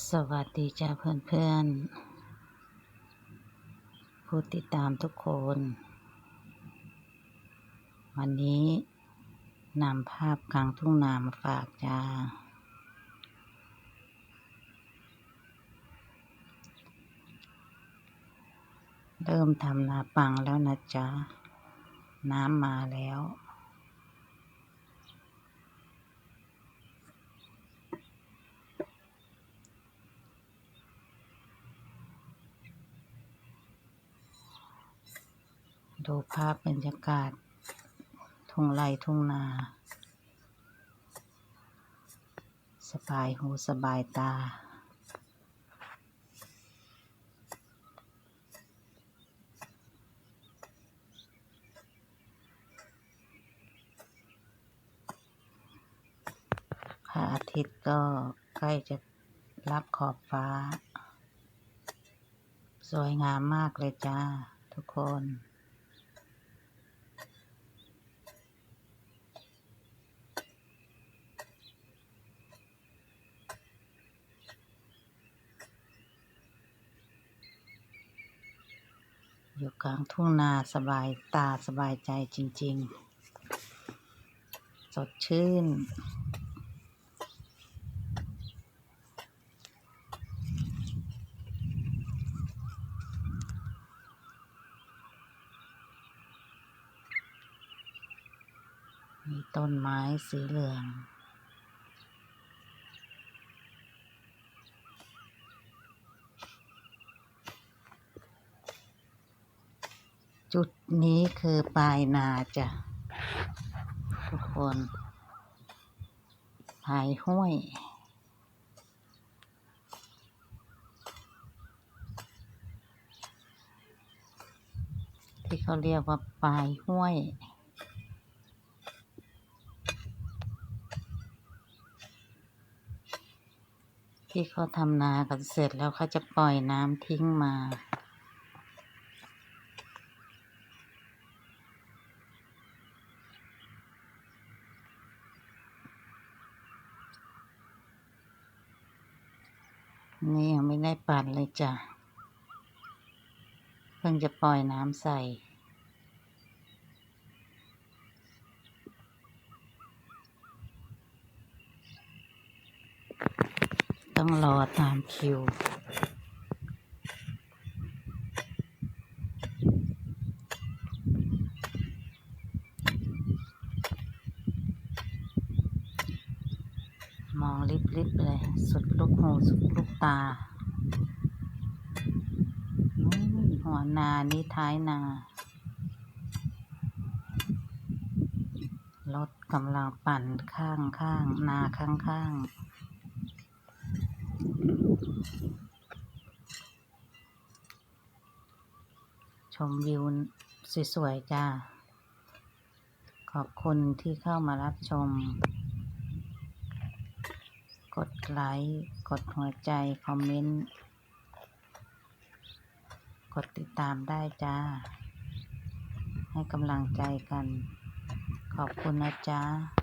สวัสดีจ้าเพื่อนๆผู้ติดตามทุกคน วันนี้นำภาพกลางทุ่งนามาฝากจ้า เริ่มทำนาปังแล้วนะจ๊ะ น้ำมาแล้ว ดูภาพบรรยากาศ ทุ่งไร่ทุ่งนา สบายหูสบายตา พระอาทิตย์ก็ใกล้จะรับขอบฟ้า สวยงามมากเลยจ้าทุกคน อยู่กลางทุ่งนาสบายตาสบายใจจริง ๆ สดชื่น มีต้นไม้สีเหลือง จุดนี้คือปลายนาจ้ะ ทุกคนปลายห้วย ที่เขาเรียกว่าปลายห้วย ที่เขาทำนากันเสร็จแล้วเขาจะปล่อยน้ำทิ้งมา นี่ยังไม่ได้ปั่นเลยจ้ะ เพิ่งจะปล่อยน้ำใส่ต้องรอตามคิว มองลิบๆเลย สุดลูกหูสุดลูกตาหัวนานี่ท้ายนารถกำลังปั่นข้างข้างนาข้างข้างชมวิวสวยๆจ้า ขอบคุณที่เข้ามารับชม ดไลค์ กดหัวใจ คอมเมนต์ กดติดตามได้จ้า ให้กำลังใจกัน ขอบคุณนะจ๊ะ